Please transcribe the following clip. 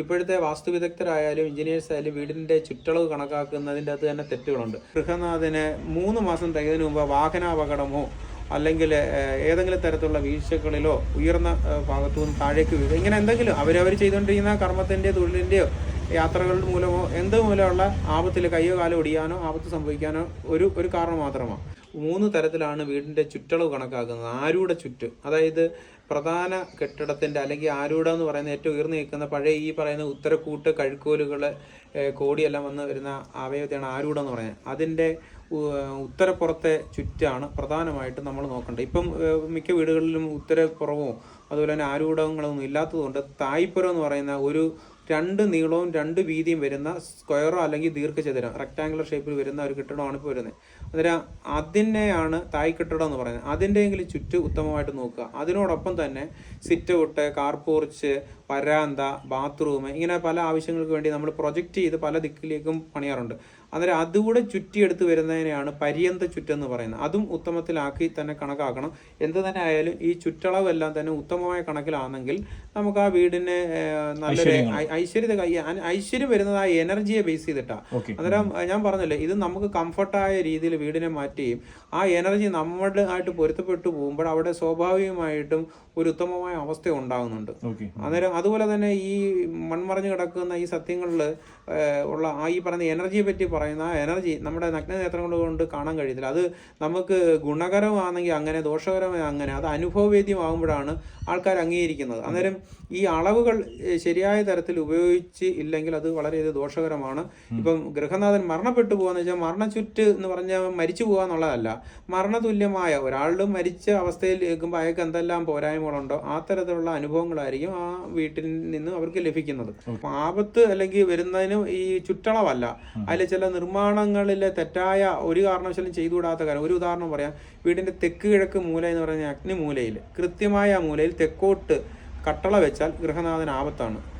ഇപ്പോഴത്തെ വാസ്തുവിദഗ്ധരായാലും എഞ്ചിനീയേഴ്സ് ആയാലും വീടിന്റെ ചുറ്റളവ് കണക്കാക്കുന്നതിന്റെ അത് തന്നെ തെറ്റുകളുണ്ട്. ഗൃഹനാഥന് മൂന്ന് മാസം തയ്യതിനു മുമ്പ് വാഹനാപകടമോ അല്ലെങ്കിൽ ഏതെങ്കിലും തരത്തിലുള്ള വീഴ്ചകളിലോ ഉയർന്ന ഭാഗത്തു നിന്ന് താഴേക്ക് വീഴുക ഇങ്ങനെ എന്തെങ്കിലും അവരവർ ചെയ്തുകൊണ്ടിരിക്കുന്ന കർമ്മത്തിന്റെയോ തൊഴിലിന്റെയോ യാത്രകൾ മൂലമോ എന്ത് മൂലമുള്ള ആപത്തിൽ കയ്യോ കാലോ ഒടിയാനോ ആപത്ത് സംഭവിക്കാനോ ഒരു ഒരു കാരണം മാത്രമാണ്. മൂന്ന് തരത്തിലാണ് വീടിന്റെ ചുറ്റളവ് കണക്കാക്കുന്നത്. ആരൂടെ ചുറ്റ്. അതായത് പ്രധാന കെട്ടിടത്തിന്റെ അല്ലെങ്കിൽ ആരൂട എന്ന് പറയുന്ന ഏറ്റവും ഉയർന്നു നിൽക്കുന്ന പഴയ ഈ പറയുന്ന ഉത്തരക്കൂട്ട് കഴുക്കോലുകൾ കോടിയെല്ലാം വന്ന് വരുന്ന അവയവത്തെയാണ് ആരൂട എന്ന് പറയുന്നത്. അതിന്റെ ഉത്തരപ്പുറത്തെ ചുറ്റാണ് പ്രധാനമായിട്ടും നമ്മൾ നോക്കേണ്ടത്. ഇപ്പം മിക്ക വീടുകളിലും ഉത്തരപ്പുറവും അതുപോലെ തന്നെ ആരൂഢങ്ങളൊന്നും ഇല്ലാത്തതുകൊണ്ട് തായ്പുരം എന്ന് പറയുന്ന ഒരു രണ്ട് നീളവും രണ്ട് വീതിയും വരുന്ന സ്ക്വയറോ അല്ലെങ്കിൽ ദീർഘചതുരം റെക്ടാങ്കുലർ ഷേപ്പിൽ വരുന്ന ഒരു കെട്ടിടമാണ് ഇപ്പോൾ വരുന്നത്. അന്നേരം അതിനെയാണ് തായ് കെട്ടിടം എന്ന് പറയുന്നത്. അതിന്റെയെങ്കിലും ചുറ്റ് ഉത്തമമായിട്ട് നോക്കുക. അതിനോടൊപ്പം തന്നെ സിറ്റ് ഔട്ട് കാർപോർച്ച് വരാന്ത ബാത്റൂം ഇങ്ങനെ പല ആവശ്യങ്ങൾക്ക് വേണ്ടി നമ്മൾ പ്രൊജക്റ്റ് ചെയ്ത് പല ദിക്കിലേക്കും പണിയാറുണ്ട്. അന്നേരം അതുകൂടെ ചുറ്റിയെടുത്ത് വരുന്നതിനെയാണ് പര്യന്ത ചുറ്റെന്ന് പറയുന്നത്. അതും ഉത്തമത്തിലാക്കി തന്നെ കണക്കാക്കണം. എന്ത് തന്നെ ആയാലും ഈ ചുറ്റളവെല്ലാം തന്നെ ഉത്തമമായ കണക്കിലാണെങ്കിൽ നമുക്ക് ആ വീടിന് നല്ല നല്ലൊരു ഐശ്വര്യത ഐശ്വര്യം വരുന്നത് ആ എനർജിയെ ബേസ് ചെയ്തിട്ടാണ് അന്നേരം ഞാൻ പറഞ്ഞല്ലോ ഇത് നമുക്ക് കംഫർട്ടായ രീതിയിൽ വീടിനെ മാറ്റുകയും ആ എനർജി നമ്മുടെ ആയിട്ട് പൊരുത്തപ്പെട്ടു പോകുമ്പോൾ അവിടെ സ്വാഭാവികമായിട്ടും ഒരു ഉത്തമമായ അവസ്ഥ ഉണ്ടാകുന്നുണ്ട്. അന്നേരം അതുപോലെ തന്നെ ഈ മൺമറഞ്ഞു കിടക്കുന്ന ഈ സത്യങ്ങളിൽ ഉള്ള ആ ഈ പറയുന്ന എനർജിയെ പറ്റി പറയുന്ന ആ എനർജി നമ്മുടെ നഗ്നനേത്രങ്ങൾ കൊണ്ട് കാണാൻ കഴിയത്തില്ല. അത് നമുക്ക് ഗുണകരമാണെങ്കിൽ അങ്ങനെ ദോഷകരമായ അങ്ങനെ അത് അനുഭവവേദ്യമാകുമ്പോഴാണ് ആൾക്കാർ അംഗീകരിക്കുന്നത്. അന്നേരം ഈ അളവുകൾ ശരിയായ തരത്തിൽ ഉപയോഗിച്ച് ഇല്ലെങ്കിൽ അത് വളരെയധികം ദോഷകരമാണ്. ഇപ്പം ഗൃഹനാഥൻ മരണപ്പെട്ടു പോകാന്ന് വെച്ചാൽ മരണച്ചുറ്റ് എന്ന് പറഞ്ഞാൽ മരിച്ചു പോകുക എന്നുള്ളതല്ല മരണതുല്യമായ ഒരാളുടെ മരിച്ച അവസ്ഥയിൽ കേൾക്കുമ്പോൾ അയാൾക്ക് എന്തെല്ലാം പോരായ്മകളുണ്ടോ ആ തരത്തിലുള്ള അനുഭവങ്ങളായിരിക്കും ആ വീട്ടിൽ നിന്ന് അവർക്ക് ലഭിക്കുന്നത്. അപ്പൊ ആപത്ത് അല്ലെങ്കിൽ വരുന്നതിന് ഈ ചുറ്റളവല്ല. അതിൽ ചില നിർമ്മാണങ്ങളിലെ തെറ്റായ ഒരു കാരണവശാലും ചെയ്തുകൂടാത്ത കാര്യം. ഒരു ഉദാഹരണം പറയാം. വീടിന്റെ തെക്ക് കിഴക്ക് മൂല എന്ന് പറഞ്ഞ അഗ്നിമൂലയിൽ കൃത്യമായ ആ മൂലയിൽ തെക്കോട്ട് കട്ടള വെച്ചാൽ ഗൃഹനാഥൻ ആപത്താണ്.